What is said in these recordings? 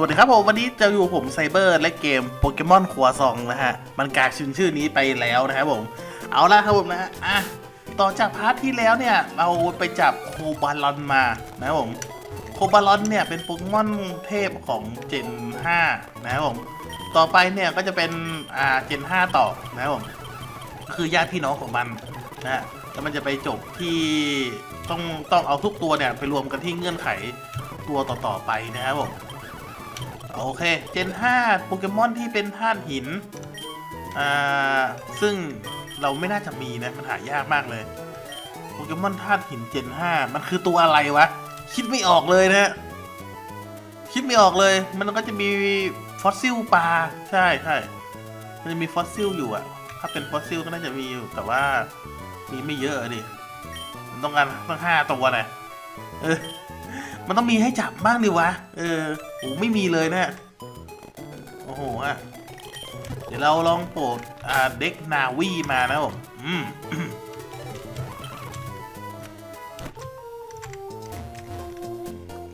วัสดีครับผม วันนี้จะอยู่ผมไซเบอร์และเกมโปเกมอนขัวซองนะฮะ มันกายชื่อชื่อนี้ไปแล้วนะครับผม เอาละครับผมนะฮะอะต่อจากพาร์ทที่แล้วเนี่ย เราไปจับโคบาลอนมานะครับผม โคบาลอนเนี่ยเป็นโปเกมอนเทพของเจน 5 นะครับผม ต่อไปเนี่ยก็จะเป็นอ่าเจน 5 ต่อนะครับผมคือญาติพี่น้องของมันนะฮะแล้วมันจะไปจบที่ต้องต้องเอาทุกตัวเนี่ยไปรวมกันที่เงื่อนไขตัวต่อๆไปนะครับผม โอเค เจน 5 โปเกมอนที่เป็นธาตุหิน อ่า ซึ่งเราไม่น่าจะมีนะ มันหายากมากเลย โปเกมอนธาตุหินเจน 5 มันคือตัวอะไรวะ คิดไม่ออกเลยนะฮะคิดไม่ออกเลย มันก็จะมีฟอสซิลปลา ใช่ใช่มันจะมีฟอสซิลอยู่อะถ้าเป็นฟอสซิลก็น่าจะมีอยู่ แต่ว่ามีไม่เยอะดิมันต้องการต้องห้าตัวนะเออ มันต้องมีให้จับบ้างดิวะ เออโหไม่มีเลยนะ โอ้โหฮะเดี๋ยวเราลองโปรดอ่าเด็กนาวีมานะผมอืม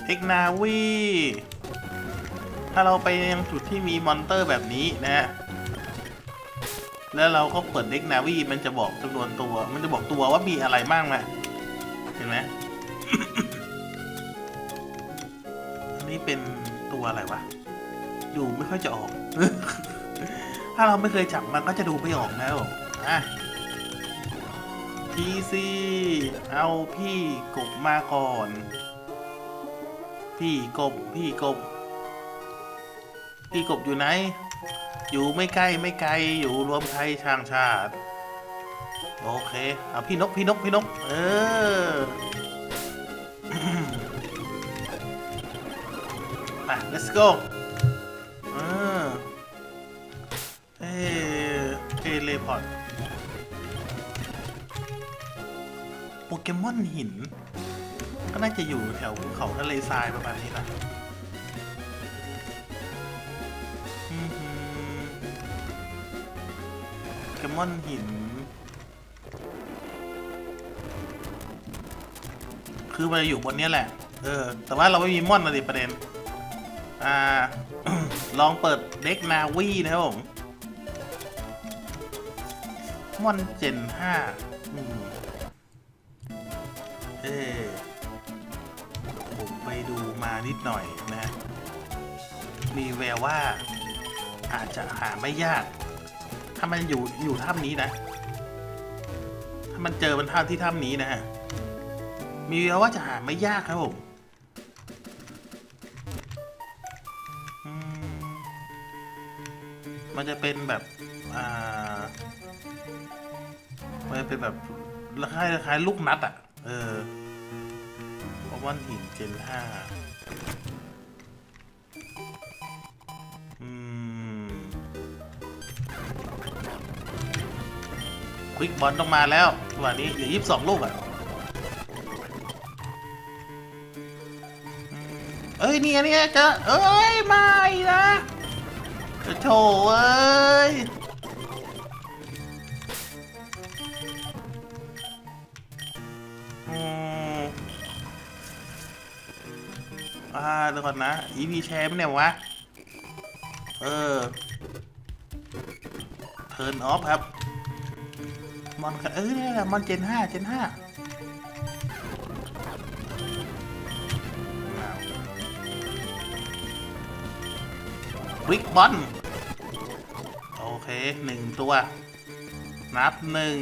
เด็กนาวีถ้าเราไปยังจุดที่มีมอนเตอร์แบบนี้นะฮะแล้วเราก็เปิดเด็กนาวีมันจะบอกจำนวนตัว มันจะบอกตัวว่ามีอะไรบ้างนะเห็นไหม นี้เป็นตัวอะไรวะ ดูไม่ค่อยจะออก ถ้าเราไม่เคยจับมันก็จะดูไม่ออกนะผมอะพีซีเอาพี่กบมาก่อน พี่กบ พี่กบ พี่กบอยู่ไหน อยู่ไม่ใกล้ไม่ไกลอยู่รวมไทยช่างชาติ โอเค เอาพี่นกพี่นกพี่นก เออ let's go เออเอเทเลพอร์ตโปเกมอนหิน ก็น่าจะอยู่แถวภูเขาทะเลทรายประมาณนี้นะโปเกมอนหิน คือมันอยู่บนนี้แหละ เออ แต่ว่าเราไม่มีม่อนนะดิประเด็น อ่า ลองเปิดเด็กนาวีนะครับผมม่อนเจนห้าเออผมไปดูมานิดหน่อยนะ มีแววว่าอาจจะหาไม่ยาก ถ้ามันอยู่อยู่ถ้ำนี้นะ ถ้ามันเจอมันท่าที่ถ้ำนี้นะ มีแววว่าจะหาไม่ยากครับผม มันจะเป็นแบบ อ่า มันจะเป็นแบบคล้ายคล้ายลูกนัดอะ เออเพราะว่าหินเจนห้าอืมควิกบอลต้องมาแล้ววันนี้เหลือยี่สิบสองลูกอะ เอ้ยเนี่ยเนี่ยเจอเอ้ย ไม่นะ โถเอ้ยอืมอ่าเดี๋ยวก่อนนะ EP แชร์ไม่เนี่ยวะ เออ เทิร์นออฟครับ มอนเออเนี่ยแหละมอนเจนห้าเจนห้าวิกบอล เคหนึ่งตัว นับหนึ่ง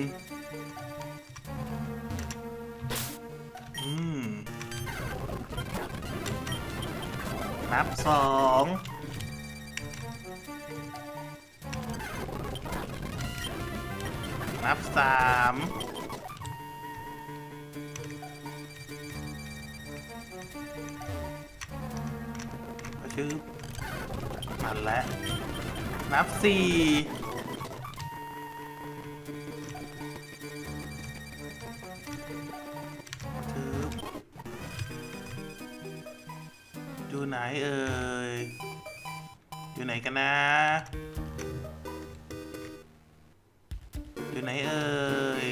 อืมนับสองนับสามชื่อมันแล้ว นับสี่ทึบอยู่ไหนเอ่ย อยู่ไหนกันนะ อยู่ไหนเอ่ย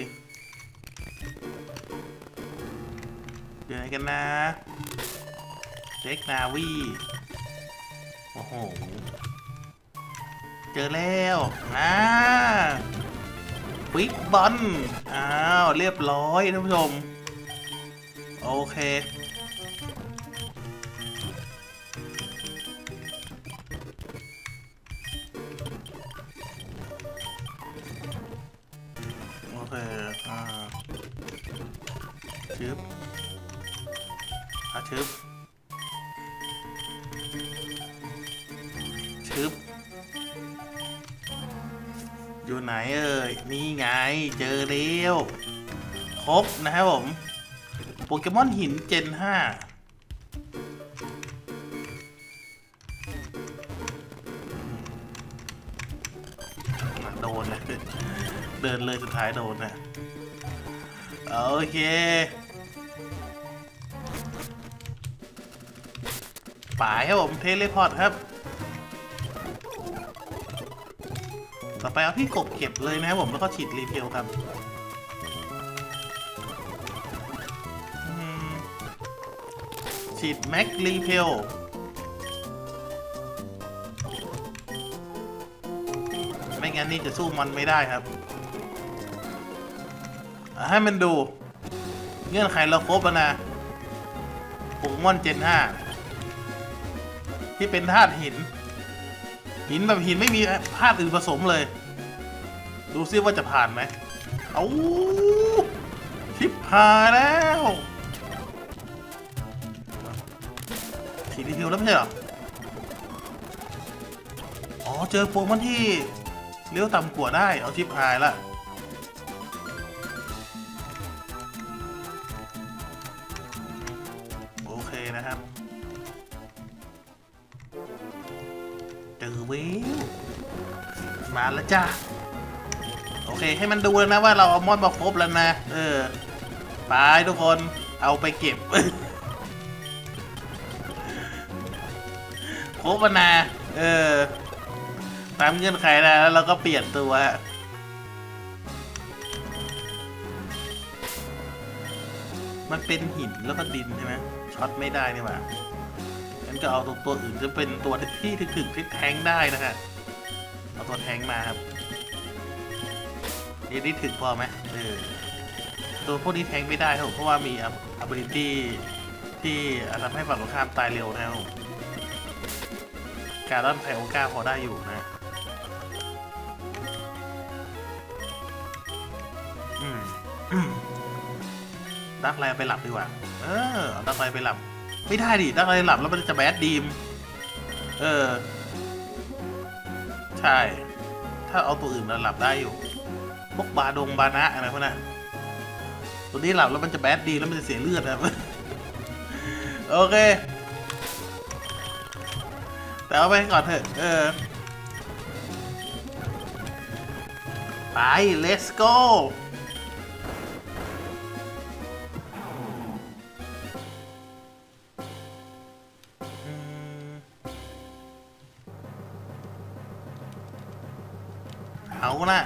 อยู่ไหนกันนะเด็กนาวี อแล้วอ่าวิกบอลอ้าวเรียบร้อยท่านผู้ชม โอเคโอเคอ่าชึบอะชึบ นี่ไงเจอแล้วครบนะครับผม โปเกมอนหินเจน5โดนนะเดินเลยสุดท้ายโดนนะโอเคป่ายครับผม เทเลพอร์ตครับ ต่อไปเอาพี่กบเก็บเลยนะครับผมแล้วก็ฉีดรีเพลครับฉีดแม็กรีเพลไม่งั้นนี่จะสู้มันไม่ได้ครับให้มันดู เงื่อนไขเราครบแล้วนะโปเกมอนเจน5ที่เป็นธาตุหิน หินแบบหินไม่มีธาตุอื่นผสมเลย ดูซิว่าจะผ่านไหมเอาชิปหายแล้วฉีดรีวิวแล้วไม่ใช่หรอ อ๋อเจอโปมันที่เลี้ยวต่ำกว่าได้ เอาชิปหายละโอเคนะครับ วิวมาแล้วจ้าโอเค ให้มันดูแล้วนะว่าเราเอามอนมาครบแล้วนะ เออไปทุกคนเอาไปเก็บครบแล้วนะเออ ตามเงื่อนไขนะแล้วเราก็เปลี่ยนตัวมันเป็นหินแล้วก็ดินใช่ไหมช็อตไม่ได้นี่หว่า งั้นก็เอาตัวตวอื่นจะเป็นตัวที่ถึงที่แทงได้นะฮะเอาตัวแทงมาครับนี่นี่ถึงพอไหมเออตัวพวกนี้แทงไม่ได้ครับเพราะว่ามี ability ที่ทำให้ฝั่งตรงข้ามตายเร็วนะครับการด้นไพโอก้าพอได้อยู่นะดักไลไปหลับดีกว่า เออดักไลไปหลับ ไม่ได้ดิดักไลหลับแล้วมันจะแบดดีม เออ ใช่ ถ้าเอาตัวอื่นมาหลับได้อยู่ พวกบาดงบานะอะไรพวกนั้นตัวนี้หลับแล้วมันจะแบดดีแล้วมันจะเสียเลือดครับ โอเค แต่เอาไปก่อนเถอะ เออ ไป let's go เอานะ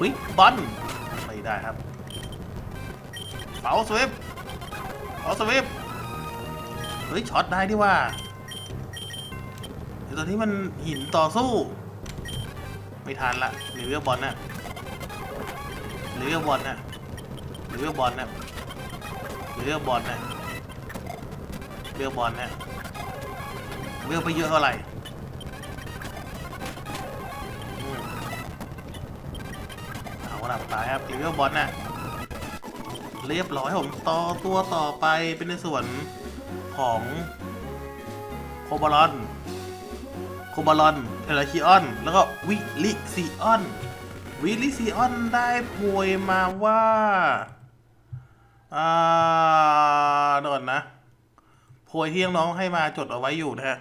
วิบอลไม่ได้ครับเป๋าสวิปเป๋าสวิปเฮ้ยช็อตได้ดิว่าเดี๋ยวตอนนี้มันหินต่อสู้ ไม่ทันละหรือเรียบอลนะหรือเรียบอลนะหรือเรียบอลนะหรือเรียบอลนะเรียบอลนะ เรียกไปเยอะเท่าไหร่อืมเอาละตายครับหรือเรียบอลนะเรียบร้อยผมต่อตัวต่อไปเป็นในส่วนของโคบอลอนโคบาลอนเทเลคิออน แล้วก็วิลิซิออน วิลิซิออนได้โพยมาว่าอ่าเดี๋ยวก่อนนะโพยที่น้องให้มาจดเอาไว้อยู่นะฮะ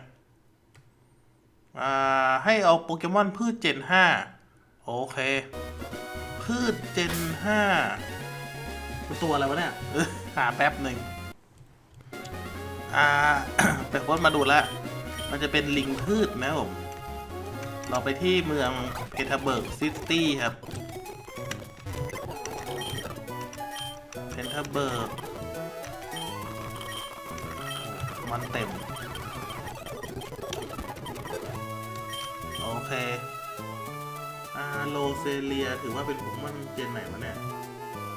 ให้เอาโปเกมอนพืชเจน5 โอเค พืชเจน5เป็นตัวอะไรวะเนี่ยหาแป๊บหนึ่งอ่าไปโพสต์มาดูแล้ว มันจะเป็นลิงพืชนะครับผม เราไปที่เมืองเพเทเบิร์กซิตี้ครับเพเทเบิร์กมันเต็ม โอเคอาโลเซเลียถือว่าเป็นผมมันเจนไหนวะเนี่ย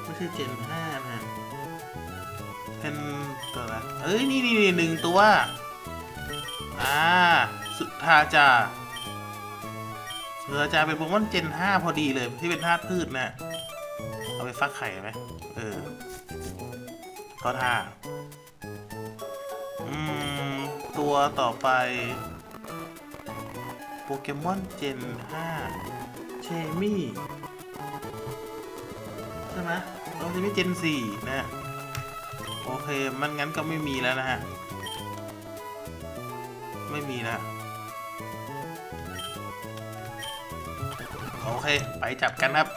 ไม่ใช่เจนห้านะฮะเป็นตัวละเอ้ย นี่นี่นหนึ่งตัว อ่า สุธาจาสุธาจาเป็นโปเกมอนเจนห้าพอดีเลย ที่เป็นธาตุพืชนะเอาไปฟักไข่ไหมเออก็ท่า อืม ตัวต่อไป โปเกมอนเจน 5 เชมี่ ใช่ไหมเราจะมีเจน 4 นะ โอเค มันงั้นก็ไม่มีแล้วนะฮะ ไม่มีแล้วโอเค ไปจับกันครับ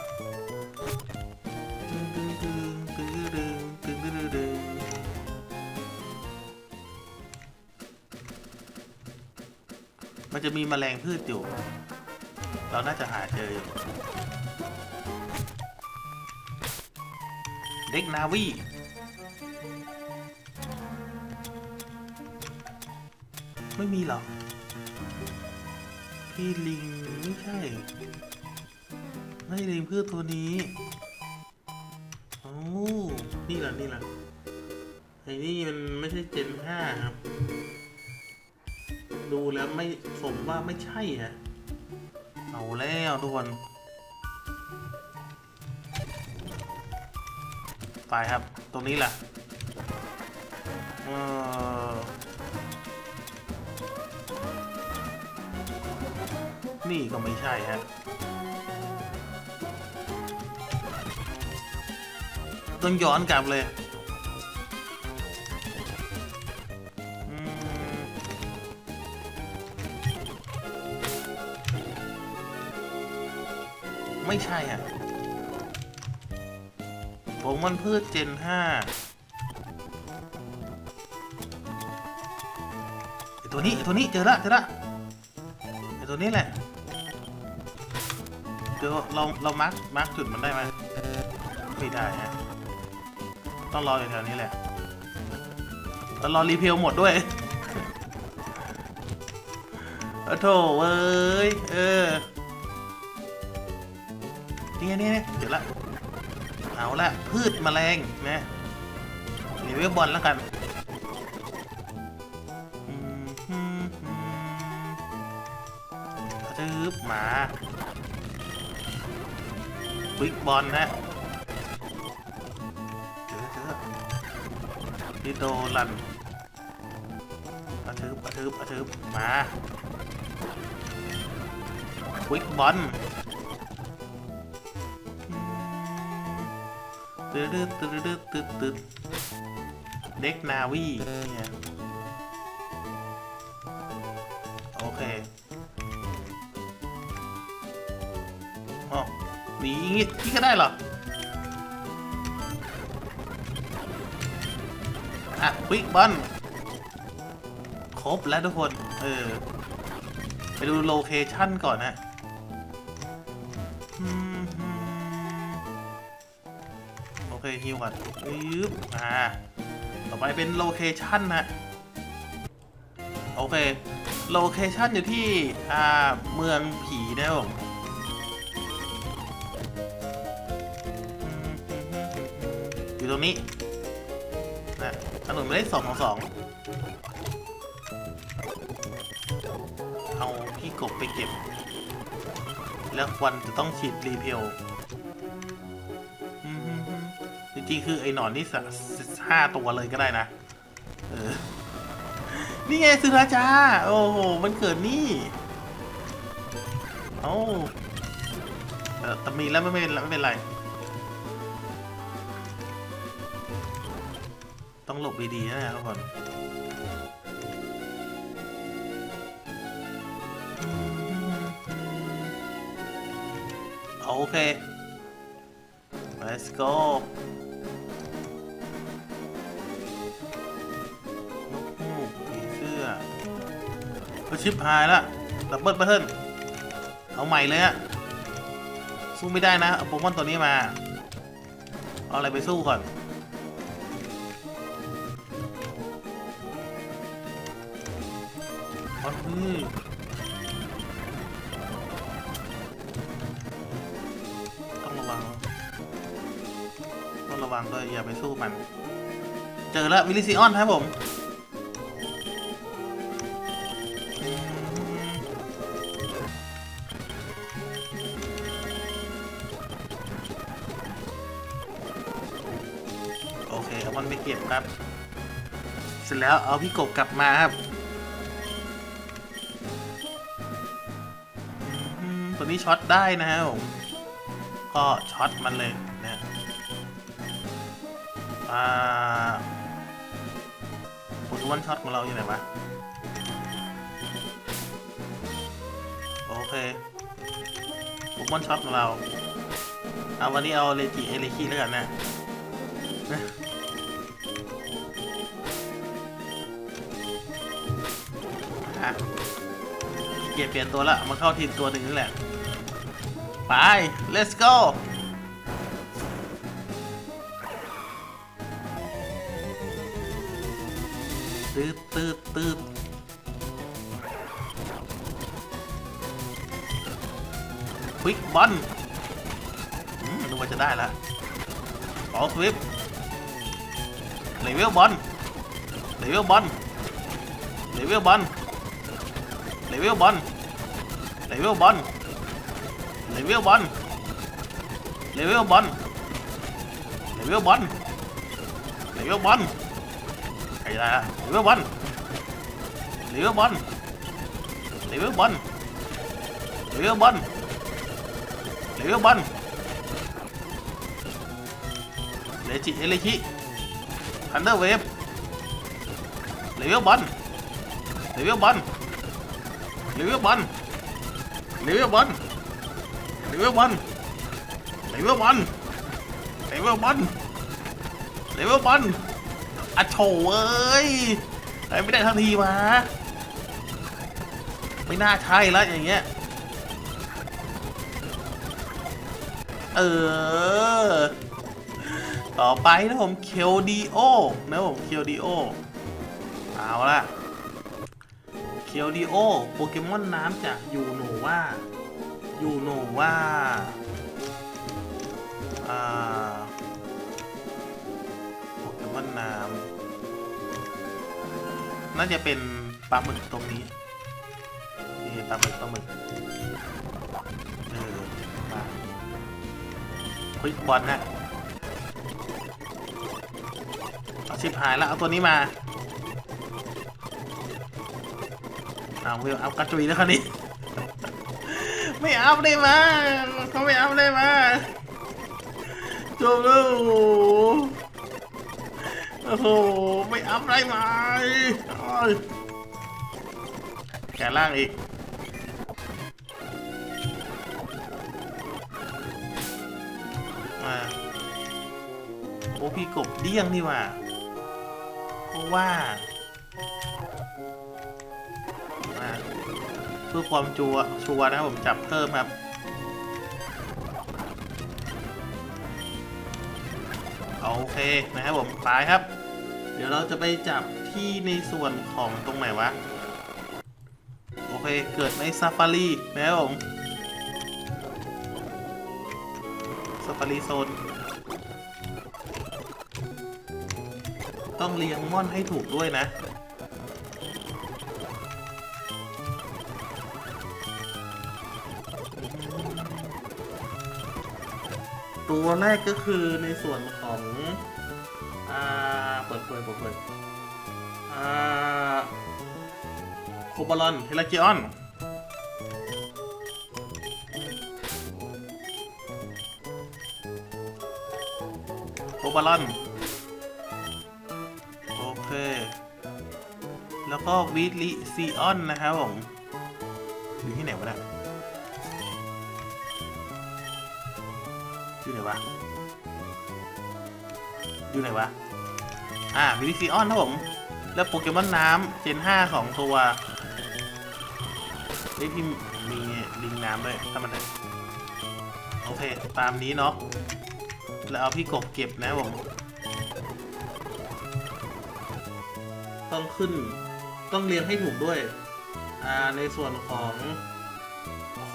มันจะมีแมลงพืชอยู่ เราน่าจะหาเจออยู่เด็กนาวีไม่มีหรอ พี่ลิงไม่ใช่ ไม่ลิงพืชตัวนี้โอ้นี่แหละนี่แหละไอ้นี่มันไม่ใช่เจนห้าครับ สมว่าไม่ใช่ฮะ เอาแล้วทุกคนไปครับ ตรงนี้แหละเออนี่ก็ไม่ใช่ฮะต้องย้อนกลับเลย ไม่ใช่อะผมมันพืชเจนห้าไอตัวนี้ไอตัวนี้เจอละเจอละไอตัวนี้แหละเดี๋ยวเราเรามาร์กมาร์กจุดมันได้ไหมไม่ได้ฮะต้องรออยู่แถวนี้แหละแล้วรอรีเพลหมดด้วยโอ้โถเว้ยเออ นี่ไงนี่ไงเดี๋ยวละ เอาละพืชแมลงนะรีวิวบอลแล้วกันอืมอืมอืมจืบหมาบิ๊กบอลนะเจอเจอดิโดลันอาทืบอาทืบอาทืบมาบิ๊กบอล ตึ๊ดตึ๊ดตึ๊ดตึ๊ดตึ๊ดตึ๊ดเด็กนาวีเนี่ยโอเคอ๋อหนีอย่างงี้พี่ก็ได้เหรออะควิกบอลครบแล้วทุกคน เออ ไปดูโลเคชั่นก่อนนะ ฮิวก่อนยึบอ่าต่อไปเป็นโลเคชันนะโอเค โลเคชันอยู่ที่ อ่า เมืองผีนะผมอยู่ตรงนี้นะถนนไม่ได้สองของสองเอาพี่กบไปเก็บ แล้วควันจะต้องฉีดรีเพล ริงๆ คือไอ้หนอนนี่สักห้าตัวเลยก็ได้นะ เออ นี่ไงสุราจา โอ้โห มันเกิดนี่ เอ้าเออแต่มีแล้วไม่เป็นไรไม่เป็นไร ต้องหลบดีๆนะทุกคนโอเค let's go ก็ชิปหายละดับเบิลบัตเทิลเอาใหม่เลยฮะสู้ไม่ได้นะเอาโปเกมอนตัวนี้มาเอาอะไรไปสู้ก่อนอ๋อนี่ต้องระวังต้องระวังด้วยอย่าไปสู้มัน เจอแล้ววิลิซิออนครับผม แล้วเอาพี่กบกลับมาครับ ตัวนี้ช็อตได้นะครับผมก็ช็อตมันเลยนะอ่าโปเกมอนช็อตของเราอยู่ไหนวะโอเคโปเกมอนช็อตของเราเอาวันนี้เอาเลจิเอเลคิแล้วกันนะ กียร์เปลี่ยนตัวละมาเข้าทีมตัวหนึ่งนี่แหละ ไป let's go ตืดตืดตืดควิกบอลนึกว่าจะได้ละบอสวิปเลเวลบอลเลเวลบอลเลเวลบอล เลเวลบอลเลเวลบอลเลเวลบอลเลเวลบอลเลเวลบอลเลเวลบอลใครได้ละเลเวลบอลเลเวลบอลเลเวลบอลเลเวลบอลเลเวลบอลเลจิเอเลคิทันเดอร์เวฟเลเวลบอลเลเวลบอล เลเวบอลเลเวบอลเลเวบอลเลเวบอลเลเวบอลเลเวบอลอะโถเอ้ยไอ้ไม่ได้ทันทีมาไม่น่าใช่แล้วอย่างเงี้ยเออ ต่อไปนะผมเคลดีโอนะผมเคลดีโอเอาละ เคียวดีโอ โปเกมอนน้ำจากยูโนว่ายูโนว่าอ่าโปเกมอนน้ำน่าจะเป็นปลาหมึกตรงนี้นี่ปลาหมึกปลาหมึกเออมาเฮ้ยบอลนะเอาชิบหายแล้วเอาตัวนี้มา เอาเวลอัพกระจุยแล้วคราวนี้ ไม่อัพได้มาเขาไม่อัพได้มาจบแล้วโอ้โห ไม่อัพได้มาแกะล่างอีกมาโอ้พี่กบเดี้ยงนี่ว่าเพราะว่า เพื่อความจัวชัวร์นะครับผมจับเพิ่มครับโอเคนะครับผมไปครับ เดี๋ยวเราจะไปจับที่ในส่วนของตรงไหนวะ โอเค เกิดในซาฟารีนะครับผมซาฟารีโซน ต้องเลี้ยงม่อนให้ถูกด้วยนะ ตัวแรกก็คือในส่วนของอ่าเปิดเปิดเปิดเปิดอ่าโคบอลอนเฮลากิออนโคบอลอนโอเค แล้วก็วีดลิซีออนนะครับผมอยู่ที่ไหนวะเนี่ย วะ อยู่ไหนวะ อ่าวิลิซิออนครับผม แล้วโปเกมอนน้ำเจน5ของตัวเฮ้ยพี่มีลิงน้ำด้วยถ้ามันเลยโอเค ตามนี้เนาะ แล้วเอาพี่กบเก็บนะผม ต้องขึ้น ต้องเรียงให้ถูกด้วย อ่า ในส่วนของโค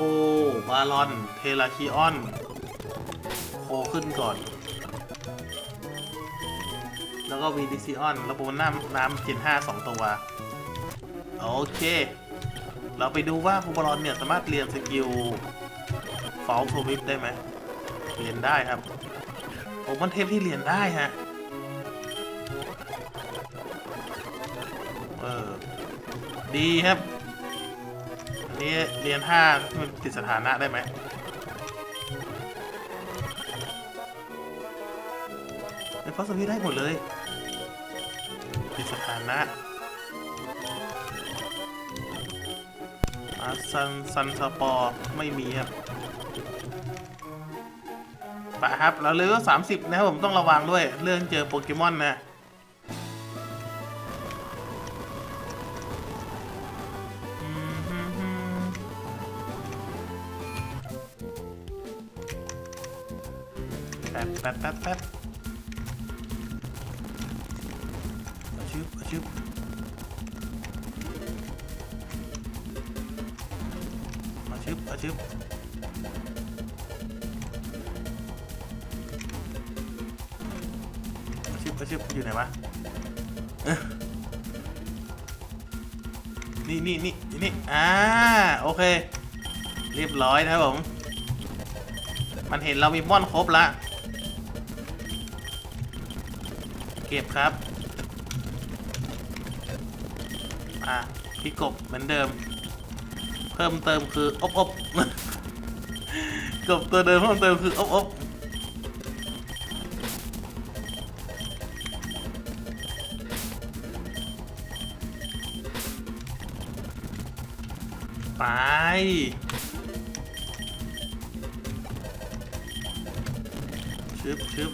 บาลอน เทราคิออน ขึ้นก่อน แล้วก็วีดิซิออนระบบน้ำน้ำเจนห้าสองตัว โอเค เราไปดูว่าโคบาลอนเนี่ยสามารถเรียนสกิลฟอลโทวิปได้ไหม เรียนได้ครับโอ้มันเทพที่เรียนได้ฮะ เออ ดีครับ อันนี้เรียนห้ามันติดสถานะได้ไหม เป็สวิได้หมดเลยติดสถานะอาซันซันสปอร์ไม่มีครับปะครับเราเลยก็สามสิบนะครับผมต้องระวังด้วย เรื่องเจอโปเกมอนนะแป๊บแป๊บแป๊บ บอาชึบอาชึบอาชึบอาชึบอาชึบอยู่ไหนวะเอ้อนี่นี่นี่นี่อ่าโอเค เรียบร้อยนะครับผม มันเห็นเรามีม่อนครบละ เก็บครับ พี่กบเหมือนเดิม เพิ่มเติมคืออบอบกบตัวเดิมเพิ่มเติมคืออบอบไปชึบชึบ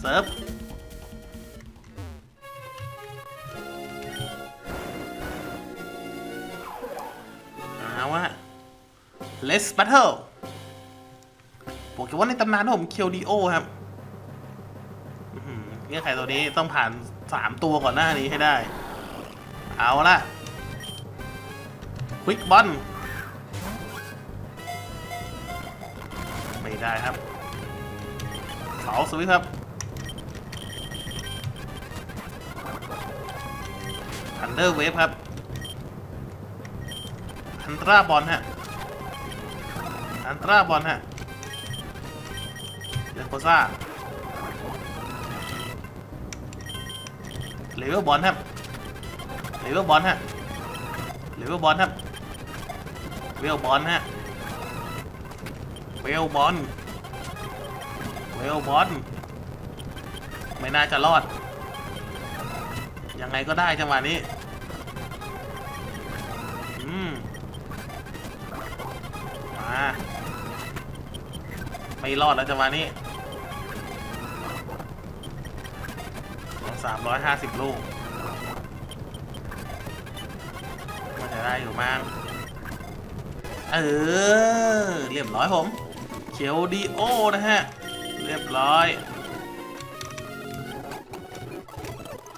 เซิร์ฟ Let's Battle โปเกมอนในตำนานของผมเคียวดีโอครับเงื่อนไขตัวนี้ต้องผ่าน3ตัวก่อนหน้านี้ให้ได้ เอาละควิกบอลไม่ได้ครับเสาสวิตครับอันเดอร์เวฟครับอันตราบอลฮะ อันตราบอลฮะเดโคซ่าเลเวลบอลครับเลเวลบอลฮะเลเวลบอลครับเวลบอลฮะเวลบอลเวลบอลไม่น่าจะรอด ยังไงก็ได้จังหวะนี้ ไม่รอดแล้วจังหวะนี้สามร้อยห้าสิบลูกก็จะได้อยู่มั้งเออ เรียบร้อยผมเคียวดีโอนะฮะ เรียบร้อย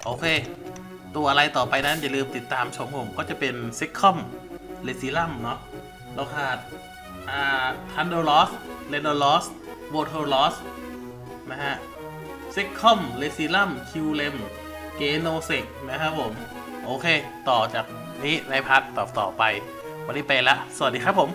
โอเค ตัวอะไรต่อไปนั้นอย่าลืมติดตามชมผมก็จะเป็นซิคคอมเลซิลัมเนาะเราขาดอ่าทันโดลอสเรโนลอส โวโทลอสนะฮะซิคคอมเลซิลัมคิวเลมเกโนเซกนะครับผม โอเค ต่อจากนี้ในพาร์ทต่อ ๆ ไป วันนี้ไปละ สวัสดีครับผม